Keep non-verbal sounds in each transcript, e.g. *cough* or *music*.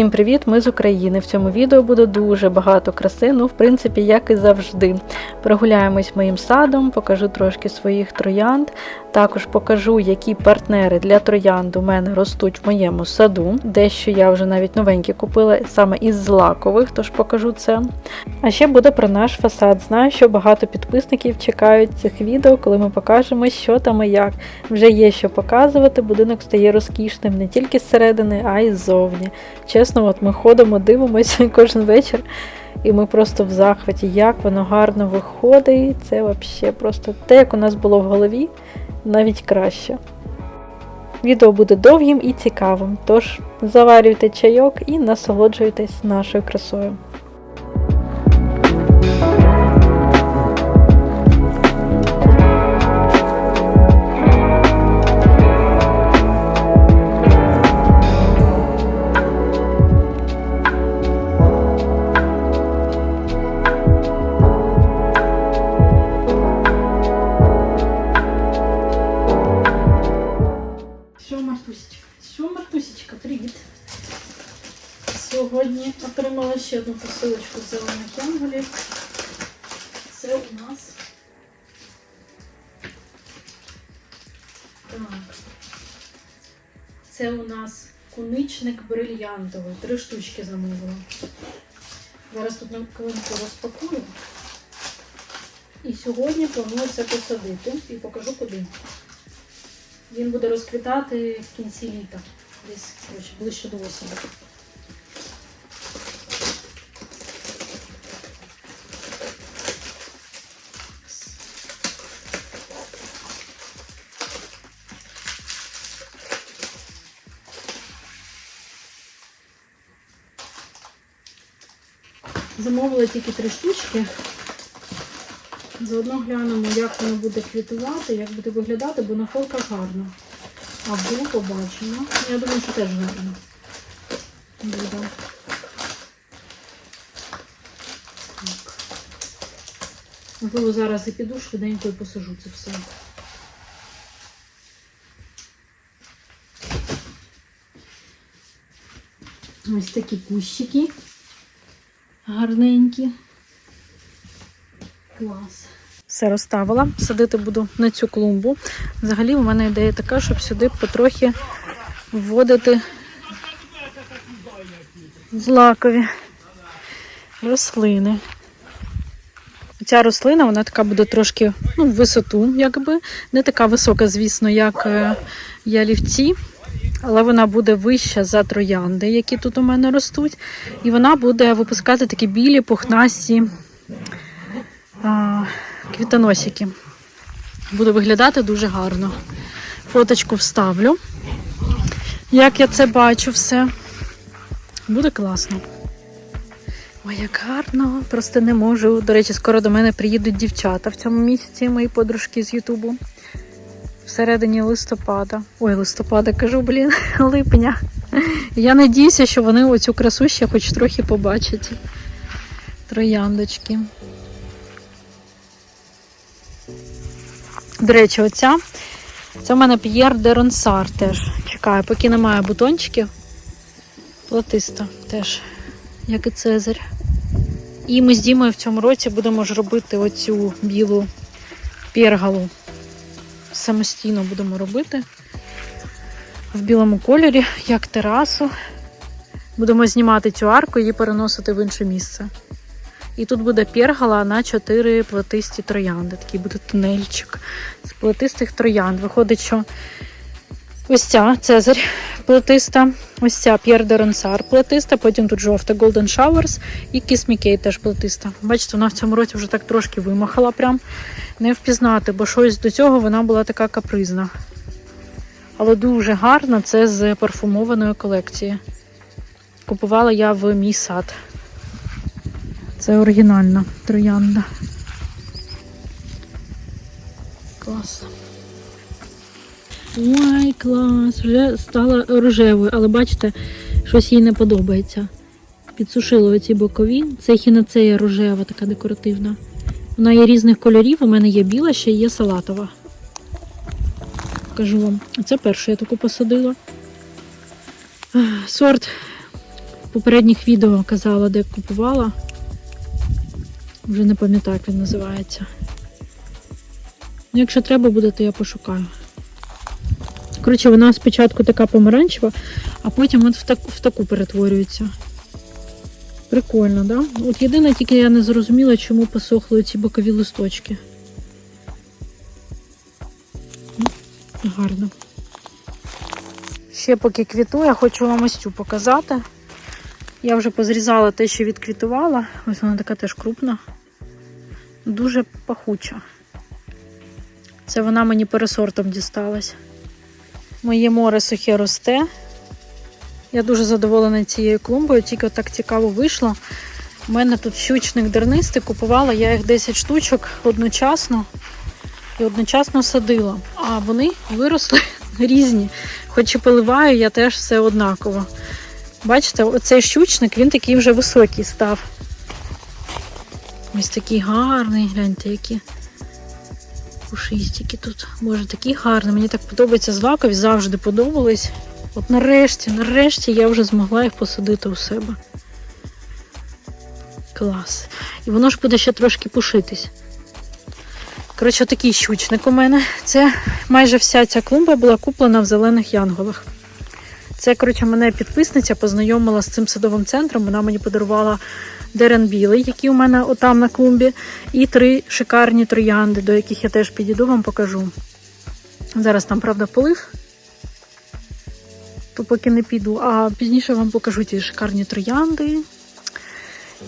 Всім привіт! Ми з України. В цьому відео буде дуже багато краси, ну, в принципі, як і завжди. Прогуляємось моїм садом, покажу трошки своїх троянд. Також покажу, які партнери для троянд у мене ростуть в моєму саду. Дещо я вже навіть новенькі купила саме із злакових, тож покажу це. А ще буде про наш фасад. Знаю, що багато підписників чекають цих відео, коли ми покажемо, що там і як. Вже є що показувати. Будинок стає розкішним не тільки зсередини, а й ззовні. Чесно, от ми ходимо, дивимося *laughs* кожен вечір, і ми просто в захваті, як воно гарно виходить. Це взагалі просто те, як у нас було в голові, навіть краще. Відео буде довгим і цікавим, тож заварюйте чайок і насолоджуйтесь нашою красою. Це у нас куничник брильянтовий. Три штучки замовила. Зараз тут на хвилинку розпакую. І сьогодні планую це посадити і покажу куди. Він буде розквітати в кінці літа, десь ближче до осені. Тільки три штучки. Заодно глянемо, як воно буде квітувати, як буде виглядати, бо на фотках гарно. А вдруг побачимо. Я думаю, що теж гарно буде. Так. Можливо, зараз і піду швиденько і посажу це все. Ось такі кущики гарненькі. Клас. Все розставила. Садити буду на цю клумбу. Взагалі, у мене ідея така, щоб сюди потрохи вводити злакові рослини. Ця рослина, вона така буде трошки ну, в висоту, якби. Не така висока, звісно, як е, ялівці, але вона буде вища за троянди, які тут у мене ростуть. І вона буде випускати такі білі пухнасті а, квітоносики. Буде виглядати дуже гарно. Фоточку вставлю. Як я це бачу все. Буде класно. Ой, як гарно, просто не можу. До речі, скоро до мене приїдуть дівчата в цьому місяці, мої подружки з Ютубу. Всередині листопада. Ой, листопада кажу, блін, *laughs* липня. Я надіюся, що вони оцю красу ще хоч трохи побачать. Трояндочки. До речі, оця. Це в мене П'єр де Ронсар теж. Чекаю, поки немає бутончиків. Платиста теж, як і Цезарь. І ми з Дімою в цьому році будемо ж робити оцю білу пергалу. Самостійно будемо робити в білому кольорі, як терасу. Будемо знімати цю арку і її переносити в інше місце. І тут буде пергала на чотири плетисті троянди. Такий буде тунельчик з плетистих троянд. Виходить, що ось ця Цезарь платиста, ось ця П'єр де Ронсар платиста, потім тут жовта Golden Showers і Kiss Me Kate теж платиста. Бачите, вона в цьому році вже так трошки вимахала, прям не впізнати, бо щось до цього вона була така капризна. Але дуже гарна, це з парфумованої колекції. Купувала я в мій сад. Це оригінальна троянда. Клас. Ой, клас! Вже стала рожевою, але бачите, щось їй не подобається. Підсушила оці бокові. Це хінацея рожева, така декоративна. Вона є різних кольорів. У мене є біла, ще є салатова. Покажу вам. Це першу я таку посадила. Сорт попередніх відео казала, де купувала. Вже не пам'ятаю, як він називається. Ну, якщо треба буде, то я пошукаю. Коротше, вона спочатку така помаранчева, а потім от в, так, в таку перетворюється. Прикольно, да? От єдине, тільки я не зрозуміла, чому посохли ці бокові листочки. Ну, Гарно. Ще поки квітує, хочу вам ось цю показати. Я вже позрізала те, що відквітувала. Ось вона така теж крупна. Дуже пахуча. Це вона мені пересортом дісталась. Моє море сухе росте. Я дуже задоволена цією клумбою, тільки так цікаво вийшло. У мене тут щучник дернистий, купувала я їх 10 штучок одночасно і одночасно садила. А вони виросли *laughs* різні. Хоч і поливаю, я теж все однаково. Бачите, оцей щучник, він такий вже високий став. Ось такий гарний, гляньте, які пушистики тут. Боже, такі гарні. Мені так подобається злакові, завжди подобались. От нарешті, нарешті я вже змогла їх посадити у себе. Клас. І воно ж буде ще трошки пушитись. Коротше, такий щучник у мене. Це майже вся ця клумба була куплена в зелених янголах. Це, коротше, мене підписниця познайомила з цим садовим центром. Вона мені подарувала дерен білий, який у мене отам на клумбі, і три шикарні троянди, до яких я теж підійду, вам покажу. Зараз там, правда, полив, то поки не піду, а пізніше вам покажу ті шикарні троянди.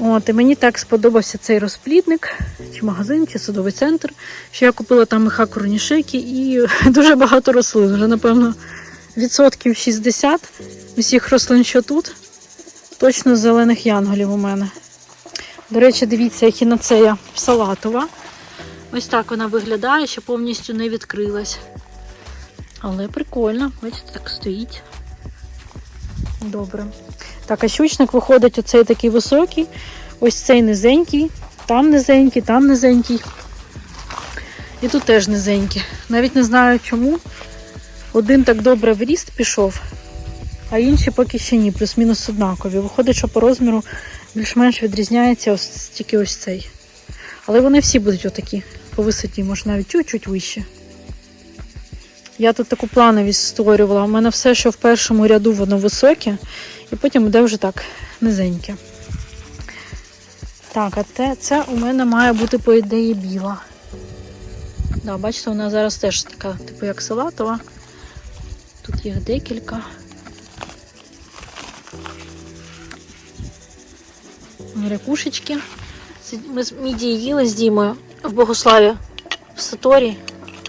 От, і мені так сподобався цей розплідник, чи магазин, чи садовий центр, що я купила там меха корнішики і *laughs* дуже багато рослин. Вже, напевно, відсотків 60 усіх рослин, що тут, точно з зелених янголів у мене. До речі, дивіться, ехінацея салатова. Ось так вона виглядає, ще повністю не відкрилась. Але прикольно, бачите, так стоїть. Добре. Так, а щучник виходить оцей такий високий, ось цей низенький, там низенький, там низенький. І тут теж низенький. Навіть не знаю чому. Один так добре в ріст пішов, а інші поки ще ні, плюс-мінус однакові. Виходить, що по розміру більш-менш відрізняється ось тільки ось цей. Але вони всі будуть отакі по висоті, може навіть чуть-чуть вище. Я тут таку плановість створювала. У мене все, що в першому ряду, воно високе, і потім буде вже так низеньке. Так, а те, це у мене має бути, по ідеї, біла. Да, бачите, вона зараз теж така, типу як салатова. Тут їх декілька. Ракушечки. Ми з мідії їли з Дімою в Богославі в Саторі.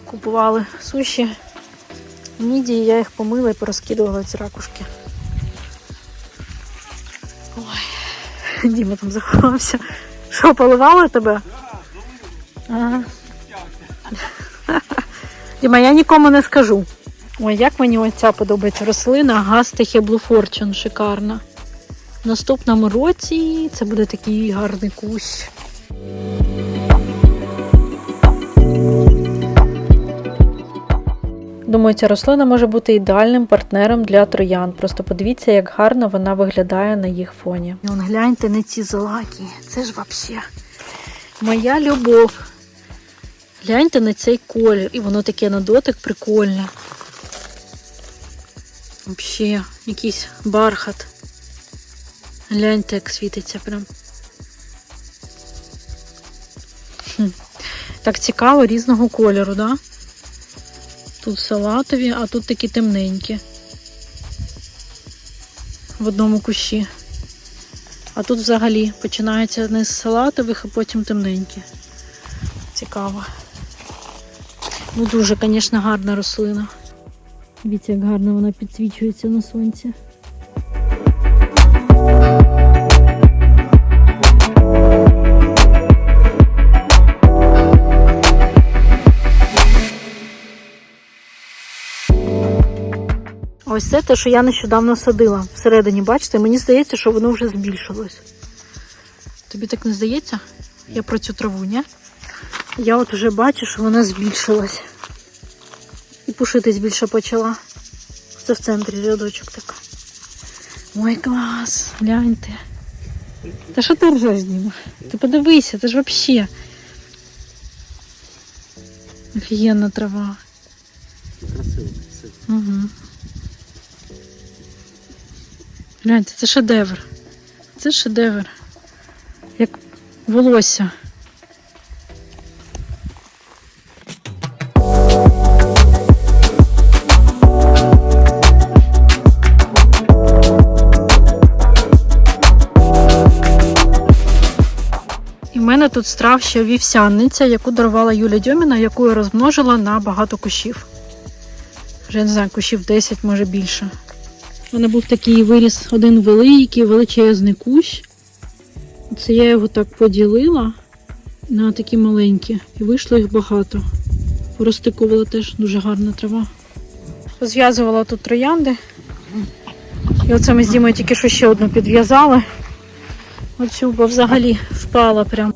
Купували суші. Мідії, я їх помила і порозкидувала ці ракушки. Ой, *laughs* Діма там заховався. Що, поливали тебе? Ага. *laughs* Діма, я нікому не скажу. Ой, як мені оця подобається рослина Гастихе Blue Fortune, шикарна. В наступному році це буде такий гарний кущ. Думаю, ця рослина може бути ідеальним партнером для троян. Просто подивіться, як гарно вона виглядає на їх фоні. Вон гляньте на ці золакі. Це ж взагалі моя любов. Гляньте на цей колір. І воно таке на дотик прикольне. Взагалі, якийсь бархат. Гляньте, як світиться прям. Так цікаво різного кольору, да? Тут салатові, а тут такі темненькі. В одному кущі. А тут взагалі починається не з салатових, а потім темненькі. Цікаво. Ну дуже, звісно, гарна рослина. Дивіться, як гарно вона підсвічується на сонці. Ось це те, що я нещодавно садила. Всередині, бачите, мені здається, що воно вже збільшилось. Тобі так не здається? Я про цю траву, ні? Я от вже бачу, що вона збільшилась. І пушитись більше почала. Це в центрі рядочок так. Ой, клас, гляньте. Та що ти ржеш, Діма? Ти подивися, це ж вообще. Офігенна трава. Красиво, красиво. Угу. Гляньте, це шедевр. Це шедевр. Як волосся. Тут страв ще вівсяниця, яку дарувала Юля Дьоміна, яку я розмножила на багато кущів. Вже не знаю, кущів 10, може більше. У мене був такий виріс один великий, величезний кущ. Це я його так поділила на такі маленькі. І вийшло їх багато. Поростикувала теж дуже гарна трава. Розв'язувала тут троянди. І оце ми з Дімою тільки що ще одну підв'язали. Оцю, бо взагалі впала прям.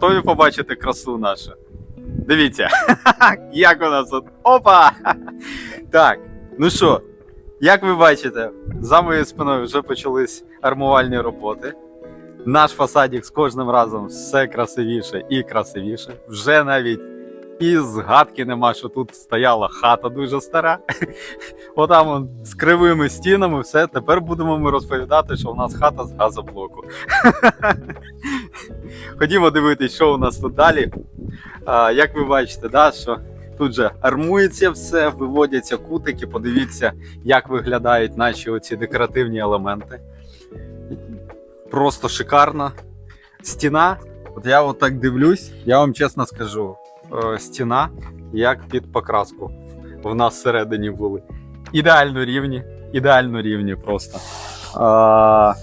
Готові побачити красу нашу? Дивіться, *laughs* як у нас тут. Опа! *laughs* Так, ну що, як ви бачите, за моєю спиною вже почались армувальні роботи. Наш фасадік з кожним разом все красивіше і красивіше. Вже навіть і згадки нема, що тут стояла хата дуже стара. *laughs* Отам з кривими стінами, все. Тепер будемо ми розповідати, що у нас хата з газоблоку. *laughs* Ходімо дивитись, що у нас тут далі. А, як ви бачите, да, що тут же армується все, виводяться кутики. Подивіться, як виглядають наші оці декоративні елементи. Просто шикарно. Стіна, от я отак дивлюсь, я вам чесно скажу, стіна як під покраску в нас всередині були. Ідеально рівні, ідеально рівні просто. А,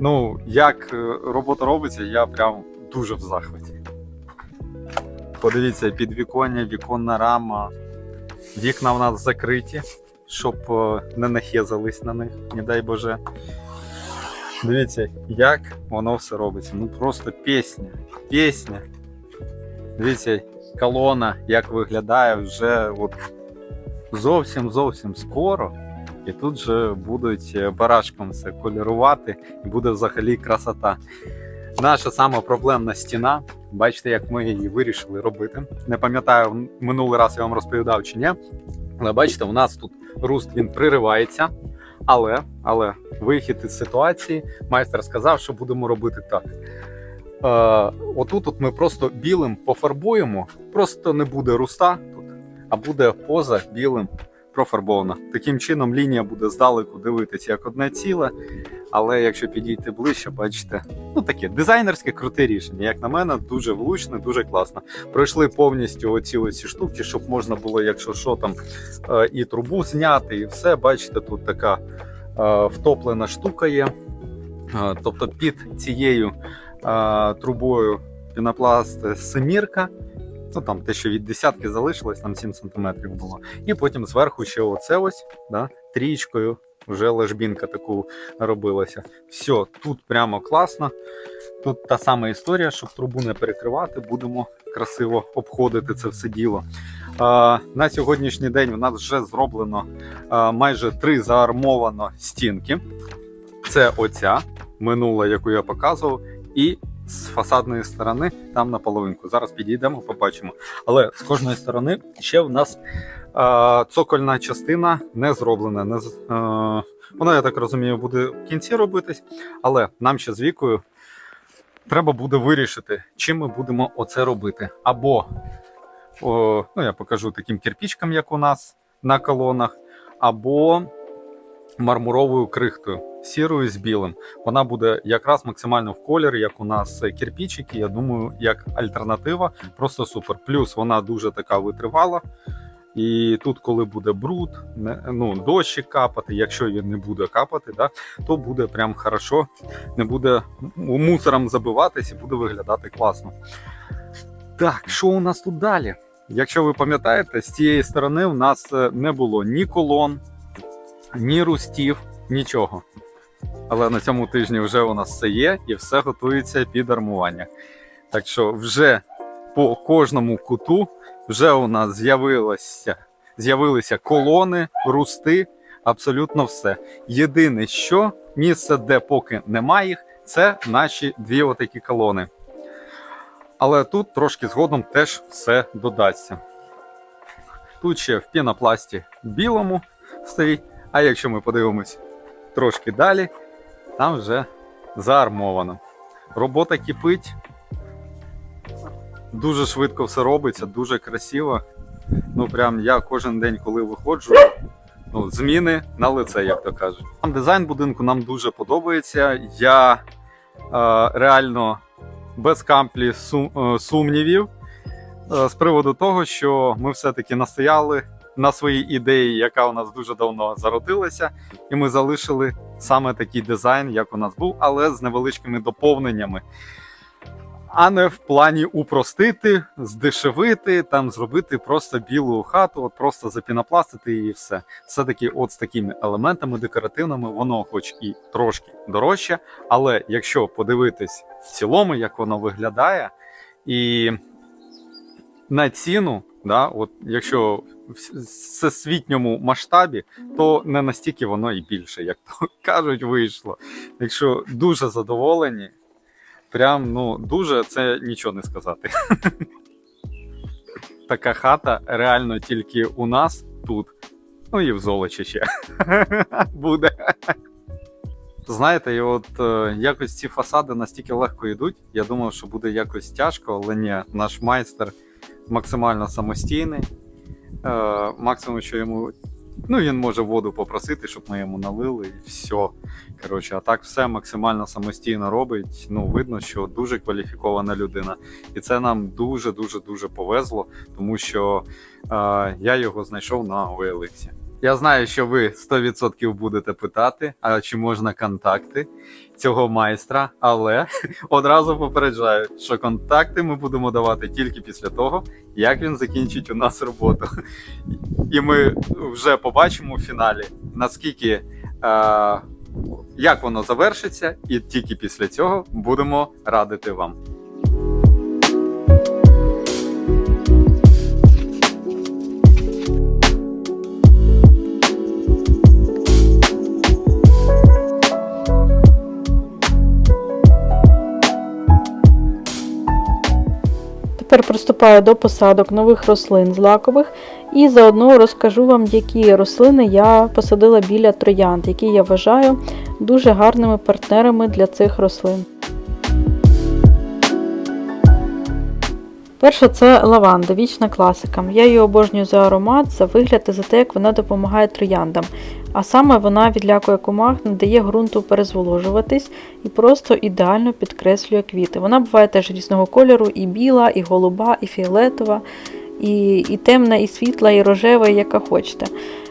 ну, як е, робота робиться, я прям дуже в захваті. Подивіться, підвіконня, віконна рама. Вікна в нас закриті, щоб е, не нахезались на них, не дай Боже. Дивіться, як воно все робиться. Ну просто пісня. Пісня. Дивіться, колона, як виглядає вже от зовсім зовсім скоро. І тут же будуть е, барашком це колірувати, і буде взагалі красота. Наша сама проблемна стіна. Бачите, як ми її вирішили робити. Не пам'ятаю, минулий раз я вам розповідав чи ні. Але бачите, у нас тут руст він приривається. Але, але вихід із ситуації, майстер сказав, що будемо робити так. Е, отут от ми просто білим пофарбуємо, просто не буде руста тут, а буде поза білим профарбована. Таким чином лінія буде здалеку дивитися як одне ціле. Але якщо підійти ближче, бачите, ну таке дизайнерське круте рішення. Як на мене, дуже влучне, дуже класно. Пройшли повністю оці оці штуки, щоб можна було, якщо що там, е, і трубу зняти, і все. Бачите, тут така е, втоплена штука є. Тобто під цією трубою пінопласт семірка. Ну там те, що від десятки залишилось, там 7 см було. І потім зверху ще оце ось, да, трічкою, вже ложбінка таку робилася. Все, тут прямо класно. Тут та сама історія, щоб трубу не перекривати, будемо красиво обходити це все діло. А, на сьогоднішній день у нас вже зроблено а, майже три заармовано стінки. Це оця минула, яку я показував, і з фасадної сторони там на половинку. Зараз підійдемо, побачимо. Але з кожної сторони ще в нас е, цокольна частина не зроблена. Не, е, воно, я так розумію, буде в кінці робитись, але нам ще з вікою треба буде вирішити, чим ми будемо оце робити. Або о, ну, я покажу таким кирпичкам, як у нас на колонах, або мармуровою крихтою, сірою з білим. Вона буде якраз максимально в кольорі, як у нас кирпичики. Я думаю, як альтернатива, просто супер. Плюс вона дуже така витривала. І тут, коли буде бруд, ну, дощик капати, якщо він не буде капати, да, то буде прям хорошо, не буде мусором забиватись і буде виглядати класно. Так, що у нас тут далі? Якщо ви пам'ятаєте, з цієї сторони в нас е, не було ні колон, ні рустів, нічого. Але на цьому тижні вже у нас все є і все готується під армування. Так що вже по кожному куту вже у нас з'явилося, з'явилися колони, русти, абсолютно все. Єдине, що місце, де поки немає їх, це наші дві отакі колони. Але тут трошки згодом теж все додасться. Тут ще в пінопласті білому стоїть, а якщо ми подивимось трошки далі, там вже заармовано. Робота кипить. Дуже швидко все робиться, дуже красиво. Ну, прям я кожен день, коли виходжу, ну, зміни на лице, як то кажуть. Сам дизайн будинку нам дуже подобається. Я е, реально без камплі сум- е, сумнівів е, з приводу того, що ми все-таки настояли на своїй ідеї, яка у нас дуже давно зародилася, і ми залишили саме такий дизайн, як у нас був, але з невеличкими доповненнями. А не в плані упростити, здешевити, там зробити просто білу хату, от просто запінопластити і все. Все-таки, от з такими елементами декоративними, воно, хоч і трошки дорожче, але якщо подивитись в цілому, як воно виглядає, і на ціну, да, от якщо в всесвітньому масштабі, то не настільки воно і більше, як то *laughs* кажуть, вийшло. Якщо дуже задоволені, прям ну дуже це нічого не сказати. *laughs* Така хата реально тільки у нас тут, ну і в Золочі ще *laughs* буде. Знаєте, і от е, якось ці фасади настільки легко йдуть. Я думав, що буде якось тяжко, але ні, наш майстер максимально самостійний. Е, максимум, що йому. Ну, він може воду попросити, щоб ми йому налили, і все. Коротше, а так все максимально самостійно робить. Ну, видно, що дуже кваліфікована людина. І це нам дуже дуже дуже повезло, тому що е, я його знайшов на OLX. Я знаю, що ви 100% будете питати, а чи можна контакти цього майстра, але *laughs* одразу попереджаю, що контакти ми будемо давати тільки після того, як він закінчить у нас роботу. І ми вже побачимо в фіналі, наскільки е, як воно завершиться, і тільки після цього будемо радити вам. Приступаю до посадок нових рослин злакових і заодно розкажу вам, які рослини я посадила біля троянд, які я вважаю дуже гарними партнерами для цих рослин. Перша це лаванда, вічна класика. Я її обожнюю за аромат, за вигляд і за те, як вона допомагає трояндам. А саме вона відлякує комах, не дає ґрунту перезволожуватись і просто ідеально підкреслює квіти. Вона буває теж різного кольору: і біла, і голуба, і фіолетова, і, і темна, і світла, і рожева, і яка хочете.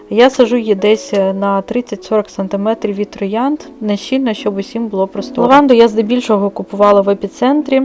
Я сажу її десь на 30-40 см від троянд, не щільно, щоб усім було просто. Лаванду я здебільшого купувала в епіцентрі.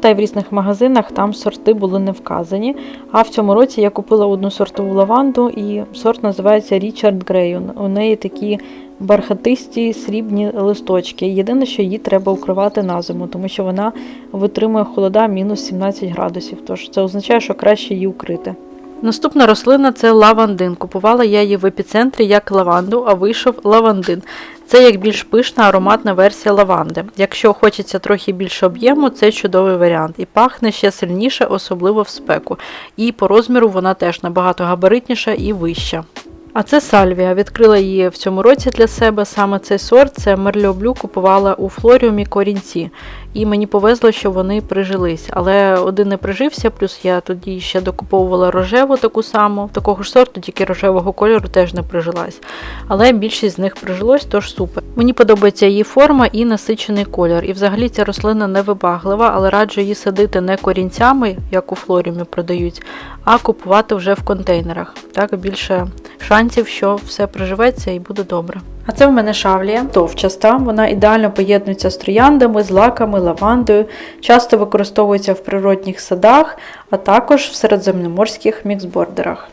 Та й в різних магазинах там сорти були не вказані. А в цьому році я купила одну сортову лаванду, і сорт називається Річард Грей. У неї такі бархатисті срібні листочки. Єдине, що її треба укривати на зиму, тому що вона витримує холода мінус 17 градусів. Тож це означає, що краще її укрити. Наступна рослина це лавандин. Купувала я її в епіцентрі як лаванду, а вийшов лавандин. Це як більш пишна ароматна версія лаванди. Якщо хочеться трохи більше об'єму, це чудовий варіант. І пахне ще сильніше, особливо в спеку. І по розміру вона теж набагато габаритніша і вища. А це сальвія. Відкрила її в цьому році для себе. Саме цей сорт це Мерльо Блю купувала у флоріумі корінці. І мені повезло, що вони прижились. Але один не прижився, плюс я тоді ще докуповувала рожеву таку саму, такого ж сорту, тільки рожевого кольору теж не прижилась. Але більшість з них прижилось, тож супер. Мені подобається її форма і насичений колір. І взагалі ця рослина не вибаглива, але раджу її садити не корінцями, як у флоріумі продають, а купувати вже в контейнерах. Так більше шансів, що все приживеться і буде добре. А це в мене шавлія товчаста. Вона ідеально поєднується з трояндами, з лаками, лавандою, часто використовується в природних садах, а також в середземноморських міксбордерах.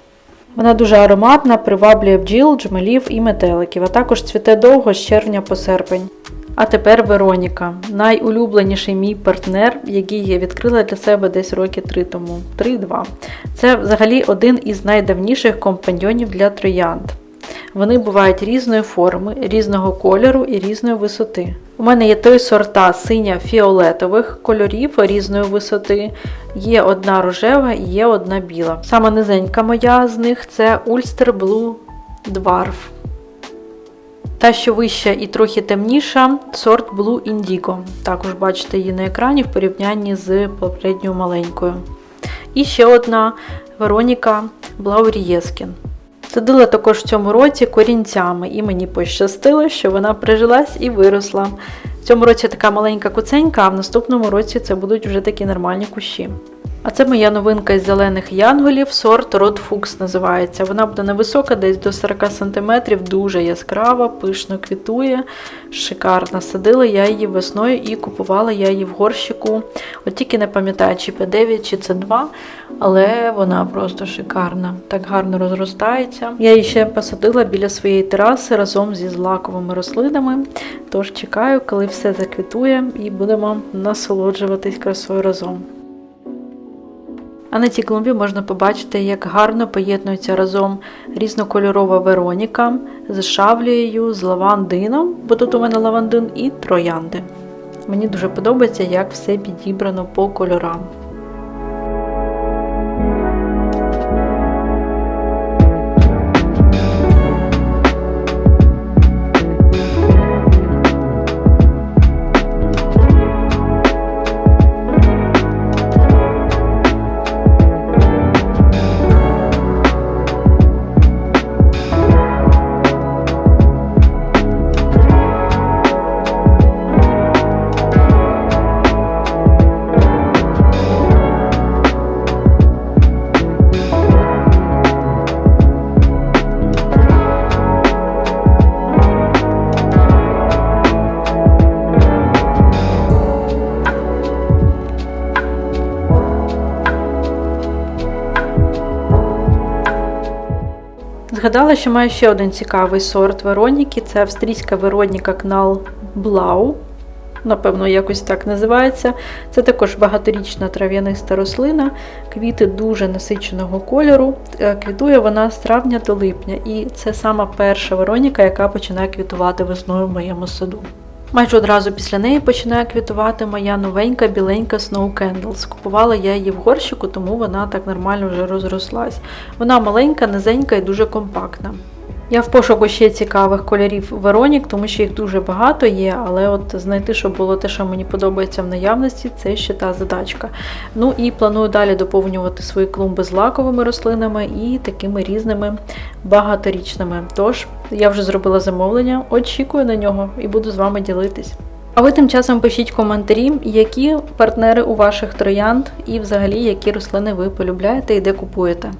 Вона дуже ароматна, приваблює бджіл, джмелів і метеликів, а також цвіте довго з червня по серпень. А тепер Вероніка, найулюбленіший мій партнер, який я відкрила для себе десь роки три тому. 3-2. Це взагалі один із найдавніших компаньйонів для троянд. Вони бувають різної форми, різного кольору і різної висоти. У мене є три сорта синя-фіолетових кольорів різної висоти. Є одна рожева і є одна біла. Саме низенька моя з них це Ulster Blue Dwarf. Та, що вища і трохи темніша, сорт Blue Indigo. Також бачите її на екрані в порівнянні з попередньою маленькою. І ще одна Вероніка Блаурієскін. Садила також в цьому році корінцями, і мені пощастило, що вона прижилась і виросла. В цьому році така маленька куценька, а в наступному році це будуть вже такі нормальні кущі. А це моя новинка із зелених янголів, сорт Род Фукс називається. Вона буде невисока, десь до 40 см, дуже яскрава, пишно квітує, шикарна. Садила я її весною і купувала я її в горщику. От тільки не пам'ятаю, чи П9, чи С2, але вона просто шикарна. Так гарно розростається. Я її ще посадила біля своєї тераси разом зі злаковими рослинами. Тож чекаю, коли все заквітує, і будемо насолоджуватись красою разом. А на цій клумбі можна побачити, як гарно поєднується разом різнокольорова Вероніка з шавлією, з лавандином, бо тут у мене лавандин, і троянди. Мені дуже подобається, як все підібрано по кольорам. Згадала, що маю ще один цікавий сорт Вероніки. Це австрійська Вероніка Кнал Блау. Напевно, якось так називається. Це також багаторічна трав'яниста рослина, квіти дуже насиченого кольору. Е, Квітує вона з травня до липня, і це сама перша Вероніка, яка починає квітувати весною в моєму саду. Майже одразу після неї починає квітувати моя новенька біленька Snow Candles. Купувала я її в горщику, тому вона так нормально вже розрослась. Вона маленька, низенька і дуже компактна. Я в пошуку ще цікавих кольорів Веронік, тому що їх дуже багато є, але от знайти, щоб було те, що мені подобається в наявності, це ще та задачка. Ну і планую далі доповнювати свої клумби з лаковими рослинами і такими різними багаторічними. Тож я вже зробила замовлення, очікую на нього і буду з вами ділитись. А ви тим часом пишіть коментарі, які партнери у ваших троянд і взагалі які рослини ви полюбляєте і де купуєте.